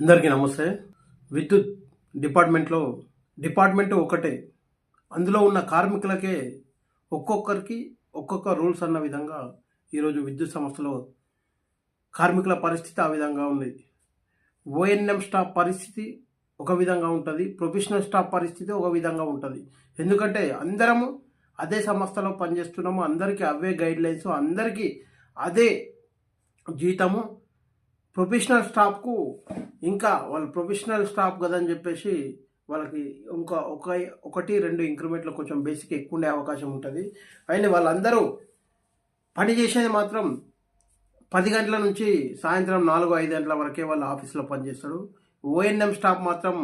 అందరికీ నమస్తే. విద్యుత్ డిపార్ట్మెంట్లో డిపార్ట్మెంట్ ఒకటే. అందులో ఉన్న కార్మికులకే ఒక్కొక్కరికి ఒక్కొక్క రూల్స్ అన్న విధంగా ఈరోజు విద్యుత్ సంస్థలో కార్మికుల పరిస్థితి ఆ విధంగా ఉంది. ఓఎన్ఎం స్టాఫ్ పరిస్థితి ఒక విధంగా ఉంటుంది. ప్రొఫెషనల్ స్టాఫ్ పరిస్థితి ఒక విధంగా ఉంటుంది. ఎందుకంటే అందరము అదే సంస్థలో పనిచేస్తున్నాము. అందరికీ అవే గైడ్ లైన్స్ అందరికీ అదే జీతము ప్రొఫెషనల్ స్టాఫ్కు ఇంకా వాళ్ళు ప్రొఫెషనల్ స్టాఫ్ కదా అని చెప్పేసి వాళ్ళకి ఇంకా ఒక ఒకటి రెండు ఇంక్రిమెంట్లో కొంచెం బేసిక్ ఎక్కువ ఉండే అవకాశం ఉంటుంది. అయినా వాళ్ళందరూ పని చేసేది మాత్రం పది గంటల నుంచి సాయంత్రం నాలుగు ఐదు గంటల వరకే వాళ్ళ ఆఫీస్లో పనిచేస్తాడు. ఓఎన్ఎం స్టాఫ్ మాత్రం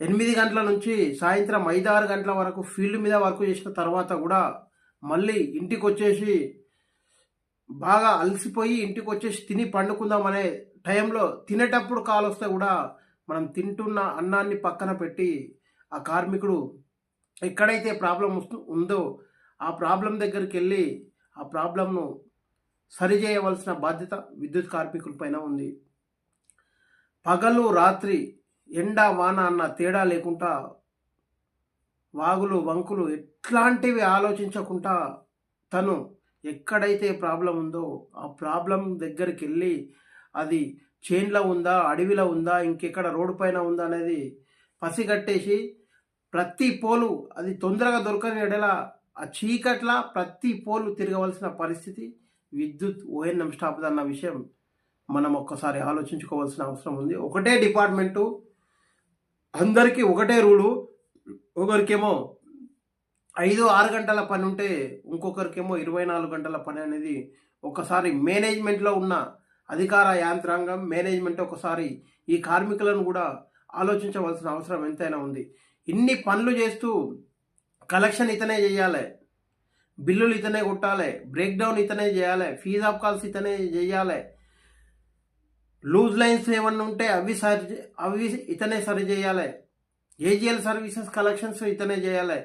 ఎనిమిది గంటల నుంచి సాయంత్రం ఐదు ఆరు గంటల వరకు ఫీల్డ్ మీద వర్క్ చేసిన తర్వాత కూడా మళ్ళీ ఇంటికి వచ్చేసి బాగా అలసిపోయి ఇంటికి వచ్చేసి తిని పండుకుందాం అనే టైంలో తినేటప్పుడు కాల్ వస్తే కూడా మనం తింటున్న అన్నాన్ని పక్కన పెట్టి ఆ కార్మికుడు ఎక్కడైతే ప్రాబ్లం వస్తు ఉందో ఆ ప్రాబ్లం దగ్గరికి వెళ్ళి ఆ ప్రాబ్లంను సరిచేయవలసిన బాధ్యత విద్యుత్ కార్మికుల పైన ఉంది. పగలు రాత్రి ఎండ వాన అన్న తేడా లేకుండా వాగులు వంకులు ఎట్లాంటివి ఆలోచించకుండా తను ఎక్కడైతే ప్రాబ్లం ఉందో ఆ ప్రాబ్లం దగ్గరికి వెళ్ళి అది చేన్లో ఉందా అడవిలో ఉందా ఇంకెక్కడ రోడ్డు పైన ఉందా అనేది పసిగట్టేసి ప్రతి పోలు అది తొందరగా దొరకని ఎడల ఆ చీకట్ల ప్రతి పోలు తిరగవలసిన పరిస్థితి విద్యుత్ ఓఎన్ఎం స్టాఫ్ అన్న విషయం మనం ఒక్కసారి ఆలోచించుకోవాల్సిన అవసరం ఉంది. ఒకటే డిపార్ట్మెంటు అందరికీ ఒకటే రూలు ఒకరికేమో ఐదు ఆరు గంటల పని ఉంటే ఇంకొకరికేమో ఇరవై నాలుగు గంటల పని అనేది ఒకసారి మేనేజ్మెంట్లో ఉన్న అధికార యాంత్రాంగం మేనేజ్మెంట్ ఒకసారి ఈ కార్మికులను కూడా ఆలోచించవలసిన అవసరం ఎంతైనా ఉంది. ఇన్ని పనులు చేస్తూ కలెక్షన్ ఇతనే చేయాలి బిల్లులు ఇతనే కొట్టాలి బ్రేక్ డౌన్ ఇతనే చేయాలి ఫీజ్ ఆఫ్ కాల్స్ ఇతనే చేయాలి లూజ్ లైన్స్ ఏమన్నా ఉంటే అవి సరి అవి ఇతనే సరి చేయాలి ఏజిఎల్ సర్వీసెస్ కలెక్షన్స్ ఇతనే చేయాలి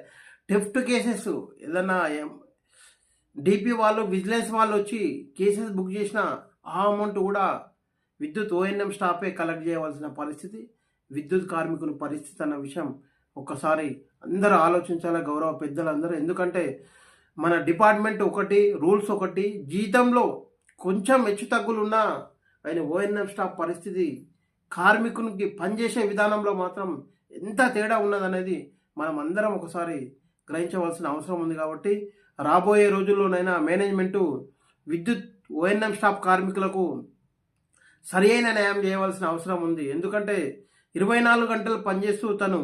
టెఫ్ట్ కేసెస్ ఏదన్నా డిపి వాళ్ళు విజిలెన్స్ వాళ్ళు వచ్చి కేసెస్ బుక్ చేసిన ఆ అమౌంట్ కూడా విద్యుత్ ఓఎన్ఎం స్టాఫే కలెక్ట్ చేయవలసిన పరిస్థితి విద్యుత్ కార్మికుల పరిస్థితి అన్న విషయం ఒక్కసారి అందరూ ఆలోచించాలి గౌరవ పెద్దలందరూ. ఎందుకంటే మన డిపార్ట్మెంట్ ఒకటి రూల్స్ ఒకటి జీతంలో కొంచెం హెచ్చు తగ్గులున్నా ఆయన ఓఎన్ఎం స్టాఫ్ పరిస్థితి కార్మికునికి పనిచేసే విధానంలో మాత్రం ఎంత తేడా ఉన్నదనేది మనం అందరం ఒకసారి గ్రహించవలసిన అవసరం ఉంది కాబట్టి రాబోయే రోజుల్లోనైనా మేనేజ్మెంటు విద్యుత్ ఓఎన్ఎం స్టాఫ్ కార్మికులకు సరియైన న్యాయం చేయవలసిన అవసరం ఉంది. ఎందుకంటే ఇరవై నాలుగు గంటలు పనిచేస్తూ తను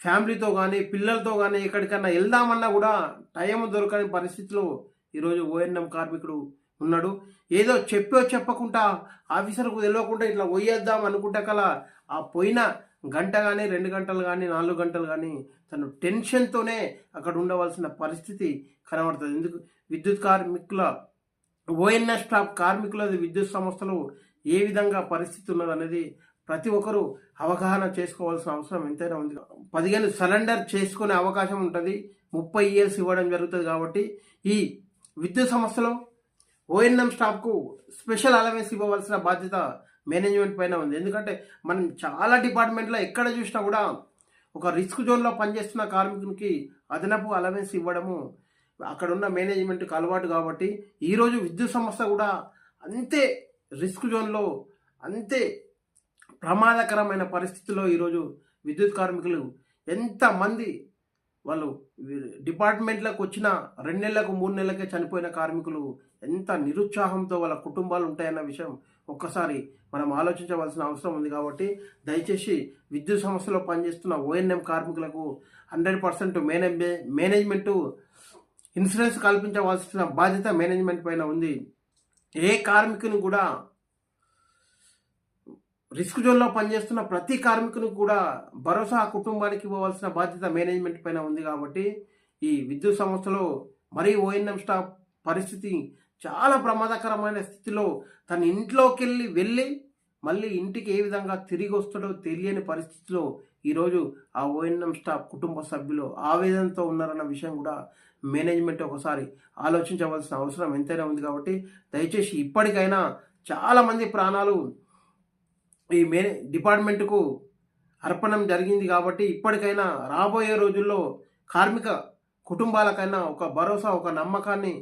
ఫ్యామిలీతో కానీ పిల్లలతో కానీ ఎక్కడికన్నా వెళ్దామన్నా కూడా టైం దొరకని పరిస్థితిలో ఈరోజు ఓఎన్ఎం కార్మికుడు ఉన్నాడు. ఏదో చెప్పో చెప్పకుండా ఆఫీసర్కు తెలియకుండా ఇట్లా పోయేద్దాం అనుకుంటే కల ఆ పోయిన గంట కానీ రెండు గంటలు కానీ నాలుగు గంటలు కానీ తను టెన్షన్తోనే అక్కడ ఉండవలసిన పరిస్థితి కనబడుతుంది. ఎందుకు? విద్యుత్ కార్మికుల ఓఎన్ఎస్ స్టాఫ్ కార్మికుల విద్యుత్ సంస్థలు ఏ విధంగా పరిస్థితి ఉన్నదనేది ప్రతి ఒక్కరూ అవగాహన చేసుకోవాల్సిన అవసరం ఎంతైనా ఉంది. పదిహేను సిలిండర్ చేసుకునే అవకాశం ఉంటుంది. ముప్పై ఇయర్స్ ఇవ్వడం జరుగుతుంది కాబట్టి ఈ విద్యుత్ సంస్థలో ఓఎన్ఎం స్టాఫ్కు స్పెషల్ అలవెన్స్ ఇవ్వవలసిన బాధ్యత మేనేజ్మెంట్ పైన ఉంది. ఎందుకంటే మనం చాలా డిపార్ట్మెంట్లో ఎక్కడ చూసినా కూడా ఒక రిస్క్ జోన్లో పనిచేస్తున్న కార్మికునికి అదనపు అలవెన్స్ ఇవ్వడము అక్కడ ఉన్న మేనేజ్మెంట్కి అలవాటు కాబట్టి ఈరోజు విద్యుత్ సంస్థ కూడా అంతే రిస్క్ జోన్లో అంతే ప్రమాదకరమైన పరిస్థితిలో ఈరోజు విద్యుత్ కార్మికులు ఎంతమంది వాళ్ళు డిపార్ట్మెంట్లకు వచ్చిన రెండు నెలలకు మూడు నెలలకే చనిపోయిన కార్మికులు ఎంత నిరుత్సాహంతో వాళ్ళ కుటుంబాలు ఉంటాయన్న విషయం ఒక్కసారి మనం ఆలోచించవలసిన అవసరం ఉంది కాబట్టి దయచేసి విద్యుత్ సంస్థలో పనిచేస్తున్న ఓఎన్ఎం కార్మికులకు hundred percent manage management insurance కల్పించవలసిన బాధ్యత మేనేజ్మెంట్ పైన ఉంది. ఏ కార్మికుని కూడా రిస్క్ జోన్లో పనిచేస్తున్న ప్రతి కార్మికుని కూడా భరోసా ఆ కుటుంబానికి ఇవ్వవలసిన బాధ్యత మేనేజ్మెంట్ పైన ఉంది కాబట్టి ఈ విద్యుత్ సంస్థలో మరీ ఓఎన్ఎం స్టాఫ్ పరిస్థితి చాలా ప్రమాదకరమైన స్థితిలో తన ఇంట్లోకి వెళ్ళి వెళ్ళి మళ్ళీ ఇంటికి ఏ విధంగా తిరిగి వస్తాడో తెలియని పరిస్థితిలో ఈరోజు ఆ ఓఎన్ఎం స్టాఫ్ కుటుంబ సభ్యులు ఆవేదనతో ఉన్నారన్న విషయం కూడా మేనేజ్మెంట్ ఒకసారి ఆలోచించవలసిన అవసరం ఎంతైనా ఉంది కాబట్టి దయచేసి ఇప్పటికైనా చాలామంది ప్రాణాలు ఈ మే డిపార్ట్మెంట్కు అర్పణం జరిగింది కాబట్టి ఇప్పటికైనా రాబోయే రోజుల్లో కార్మిక కుటుంబాలకైనా ఒక భరోసా ఒక నమ్మకాన్ని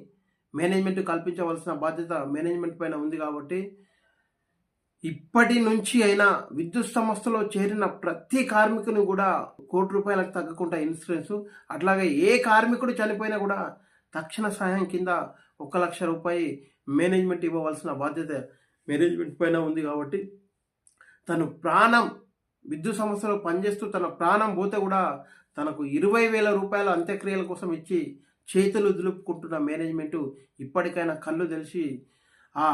మేనేజ్మెంట్ కల్పించవలసిన బాధ్యత మేనేజ్మెంట్ పైన ఉంది కాబట్టి ఇప్పటి నుంచి అయినా విద్యుత్ సంస్థలో చేరిన ప్రతి కార్మికుని కూడా కోటి రూపాయలకు తగ్గకుండా ఇన్సూరెన్స్ అట్లాగే ఏ కార్మికుడు చనిపోయినా కూడా తక్షణ సహాయం కింద ఒక లక్ష రూపాయి మేనేజ్మెంట్ ఇవ్వవలసిన బాధ్యత మేనేజ్మెంట్ పైన ఉంది కాబట్టి తను ప్రాణం విద్యుత్ సంస్థలో పనిచేస్తూ తన ప్రాణం పోతే కూడా తనకు ఇరవై వేల రూపాయల అంత్యక్రియల కోసం ఇచ్చి చేతులు దులుపుకుంటున్న మేనేజ్మెంట్ ఇప్పటికైనా కళ్ళు తెలిసి ఆ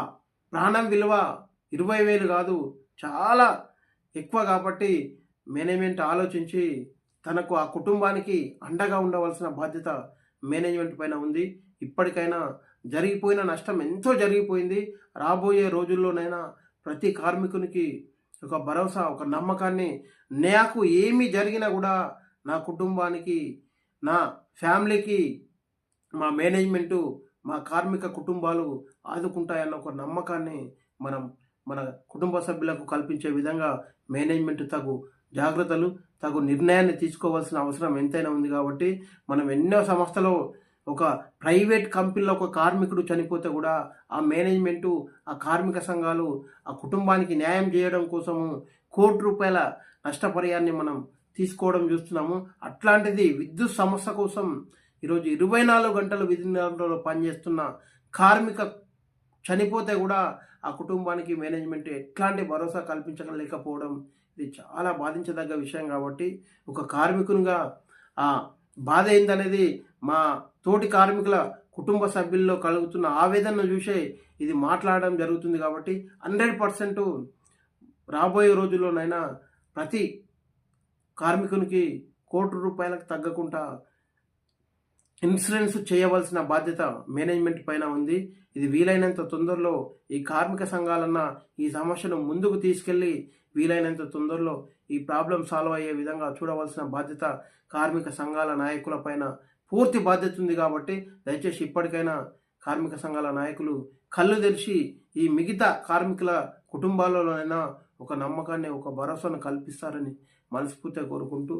ప్రాణం విలువ ఇరవై వేలు కాదు చాలా ఎక్కువ కాబట్టి మేనేజ్మెంట్ ఆలోచించి తనకు ఆ కుటుంబానికి అండగా ఉండవలసిన బాధ్యత మేనేజ్మెంట్ పైన ఉంది. ఇప్పటికైనా జరిగిపోయిన నష్టం ఎంతో జరిగిపోయింది. రాబోయే రోజుల్లోనైనా ప్రతి కార్మికునికి ఒక భరోసా ఒక నమ్మకాన్ని నాకు ఏమి జరిగినా కూడా నా కుటుంబానికి నా ఫ్యామిలీకి మా మేనేజ్మెంటు మా కార్మిక కుటుంబాలు ఆదుకుంటాయన్న ఒక నమ్మకాన్ని మనం మన కుటుంబ సభ్యులకు కల్పించే విధంగా మేనేజ్మెంట్ తగు జాగ్రత్తలు తగు నిర్ణయాన్ని తీసుకోవాల్సిన అవసరం ఎంతైనా ఉంది కాబట్టి మనం ఎన్నో సంస్థలో ఒక ప్రైవేట్ కంపెనీలో ఒక కార్మికుడు చనిపోతే కూడా ఆ మేనేజ్మెంటు ఆ కార్మిక సంఘాలు ఆ కుటుంబానికి న్యాయం చేయడం కోసము కోటి రూపాయల నష్టపరిహారాన్ని మనం తీసుకోవడం చూస్తున్నాము. అట్లాంటిది విద్యుత్ సమస్య కోసం ఈరోజు ఇరవై నాలుగు గంటలు విధిలో పనిచేస్తున్న కార్మిక చనిపోతే కూడా ఆ కుటుంబానికి మేనేజ్మెంట్ ఎట్లాంటి భరోసా కల్పించలేకపోవడం ఇది చాలా బాధించదగ్గ విషయం కాబట్టి ఒక కార్మికునిగా ఆ బాధ ఏందనేది మా తోటి కార్మికుల కుటుంబ సభ్యుల్లో కలుగుతున్న ఆవేదనను చూసే ఇది మాట్లాడడం జరుగుతుంది కాబట్టి హండ్రెడ్ పర్సెంట్ రాబోయే రోజుల్లోనైనా ప్రతి కార్మికునికి కోటి రూపాయలకు తగ్గకుండా ఇన్సూరెన్స్ చేయవలసిన బాధ్యత మేనేజ్మెంట్ పైన ఉంది. ఇది వీలైనంత తొందరలో ఈ కార్మిక సంఘాలన్న ఈ సమస్యను ముందుకు తీసుకెళ్ళి వీలైనంత తొందరలో ఈ ప్రాబ్లం సాల్వ్ అయ్యే విధంగా చూడవలసిన బాధ్యత కార్మిక సంఘాల నాయకుల పైన పూర్తి బాధ్యత ఉంది కాబట్టి దయచేసి ఇప్పటికైనా కార్మిక సంఘాల నాయకులు కళ్ళు తెరిచి ఈ మిగతా కార్మికుల కుటుంబాలలోనైనా ఒక నమ్మకాన్ని ఒక భరోసాను కల్పిస్తారని మనస్ఫూర్తిగా కోరుకుంటూ